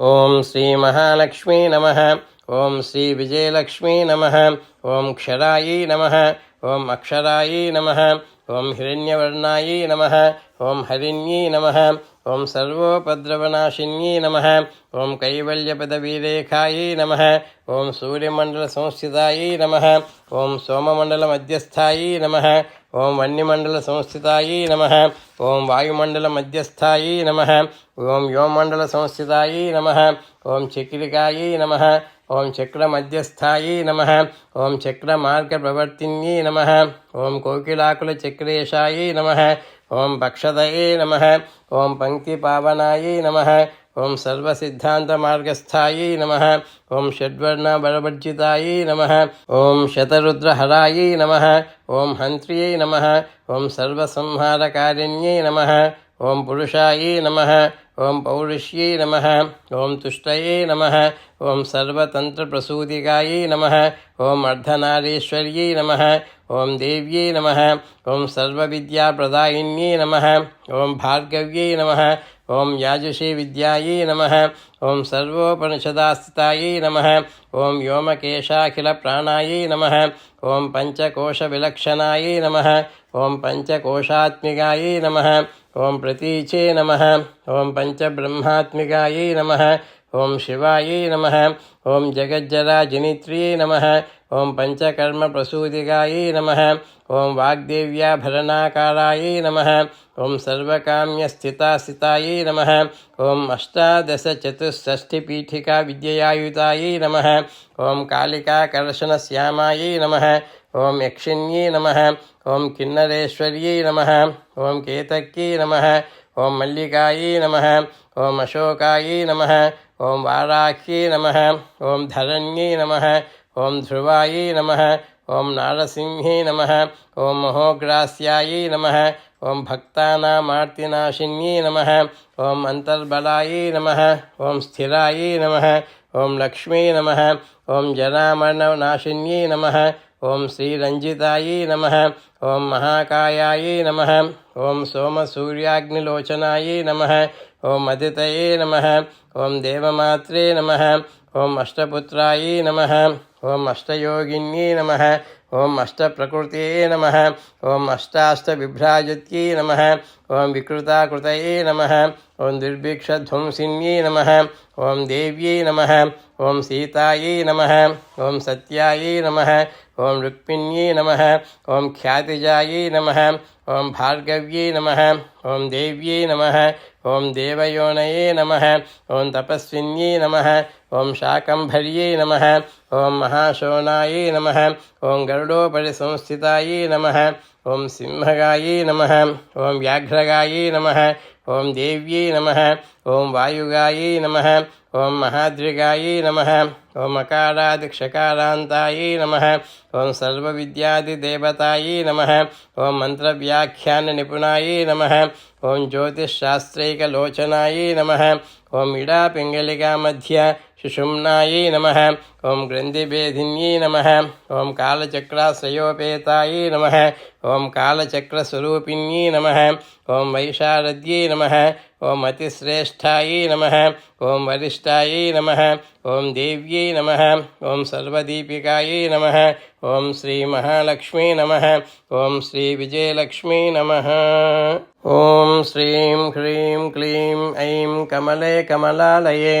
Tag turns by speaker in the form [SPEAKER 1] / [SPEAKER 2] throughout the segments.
[SPEAKER 1] ఓం శ్రీ మహాలక్ష్మీ నమ ఓం శ్రీ విజయలక్ష్మీ నమ ఓం క్షరాయీ నమ ఓం అక్షరాయీ నమ ఓం హిరణ్యవర్ణాయీ నమ ఓం హరిణ్యీ నమ ఓం సర్వోపద్రవనాశిన్యై నమ ఓం కైవల్యపదవీరేఖాయై నమ ఓం సూర్యమండల సంస్థితాయీ నమ ఓం సోమమండల మధ్యస్థాయీ నమ ఓం వన్యమండల సంస్థితాయీ నమ ఓం వాయుమండల మధ్యస్థాయీ నమ ఓం వ్యోమండల సంస్థితాయీ నమ ఓం చక్రికాయీ నమ ఓం చక్ర చక్రమధ్యస్థాయీ నమ ఓం చక్ర మార్గ ప్రవర్తిన్యై నమ ఓం కోకిలాకుల చక్రేశాయీ నమ ओम नम ओं पंक्तिपावनाय नम ओं ओम नम ओं षड्वर्ण बलवर्जिताय नम ओं शतरुद्रहराय नम ओं हंत्रिय नम ओं सर्वसंहारकारिण्य नम ओं पुरुषायै नम ओं पौरुष्य नम ओं तुष्ट नम ओं सर्वतन्त्रप्रसूदिकायै नम ओं अर्धनारीश्वर्यै नम ओम देव्यै नमः, ओम सर्वविद्याप्रदायिन्यै नमः, ओम भार्गव्यै नमः, ओम याजुषी विद्यायै नमः, ओम ओं नमः, ओम नम नमः, ओम पञ्चकोशविलक्षणायै नमः, ओम पंचकोशात्मकाय नमः, ओम प्रतीचे नमः, ओम पंचब्रह्मात्मकाय नमः ओम शिवाय नम ओं जगज्जराजनित्र्यै नम ओं पंचकर्म प्रसूदिकाय नम ओं वाग्देव्याभरणाकाराय नम ओं सर्वकाम्यस्थितास्थिताय नम ओं अष्टादशचतुष्षष्टिपीठिका विद्ययायुताय नम ओं कालिकाकर्षणश्यामाय नम ओं यक्षिण्य नम ओं किन्नरेश्वर्य नम ओं केतक्य नम ओं मल्लिकाय नम ओं अशोकाय नम ओम वाराह्ये नम, ओम धरण्ये नम, ओम ध्रुवायै नम, ओम नारसिंहे नम, ओम महोग्रास्यायै नम, ओम भक्तानामार्तिनाशिन्ये नम, ओम अंतर्बलाय नम, ओम स्थिराय नम, ओम लक्ष्मी नम, ओम जरामणनाशिन्ये नम ओम श्रीरंजिताय नम ओम महाकायाय नम ओम सूर्याग्निलोचनाय नम ओम अदित नम ओम देवमात्रे नम ओम अष्टपुत्राय नम ओम अष्टयोगिन्ये नम ओम अष्टप्रकृतये नम ओम अष्टाष्टिभ्राजत नम ओम विकृताकृत नम ओं दुर्भिक्षध्वंसी नम ओम दिव्य नम ओम सीताय नम ओम सत्याय नम ओम रुक्मिण्ये नमः ओम नम नमः ओम नम नमः ओम नम नमः ओम देवयोनये नमः ओम तपस्विन्ये नमः ओम शाकंभर्ये नमः ओम महाशोनाये नमः ओम गरुडोपरिसंस्थिताये नमः ओम सिंहगाये नमः ओम व्याघ्रगाये नमः ओम देव्यै नमः ओम वायुगाये नमः ओम महाद्रिगाये नमः ॐ अकारादिक्षकारान्तायै नमः ॐ सर्वविद्यादिदेवतायै नमः। ॐ मन्त्रव्याख्याननिपुणायै नमः। ॐ ज्योतिश्शास्त्रैकलोचनायै नमः। ॐ मध्य सुषुम्नायै नम ओं ग्रन्थिभेदिन्यै नम ओं कालचक्राश्रयोपेतायै नम ओं कालचक्रस्वरूपिण्यै नम ओं वैशारद्यै नम ओं अतिश्रेष्ठायै नम ओं वरिष्ठायै नम ओं देव्यै नम ओं सर्वदीपिकायै नम ओं श्रीमहालक्ष्मी नम ओं श्रीविजयलक्ष्मी नम ओं श्रीं ह्रीं क्लीं ऐं कमले कमलालये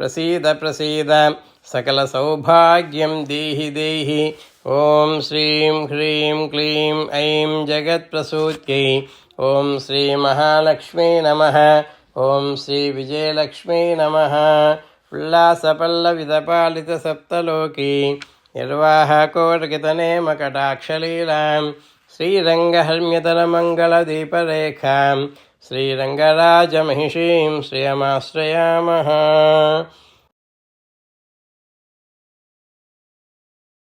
[SPEAKER 1] ప్రసీద ప్రసీద సకల సౌభాగ్యం దేహి దేహి. ఓం శ్రీం హ్రీం క్లీం ఐం జగత్ప్రసూత్యై ఓం శ్రీ మహాలక్ష్మీ నమ. ఓం శ్రీ విజయలక్ష్మీ నమ. ఉల్లాసపల్లవిదపాలిత సప్తలోకి. నిర్వాహకోటకితనేమ కటాక్షలీలాం श्रीरङ्गराजमहिषीं श्रियमाश्रयामः।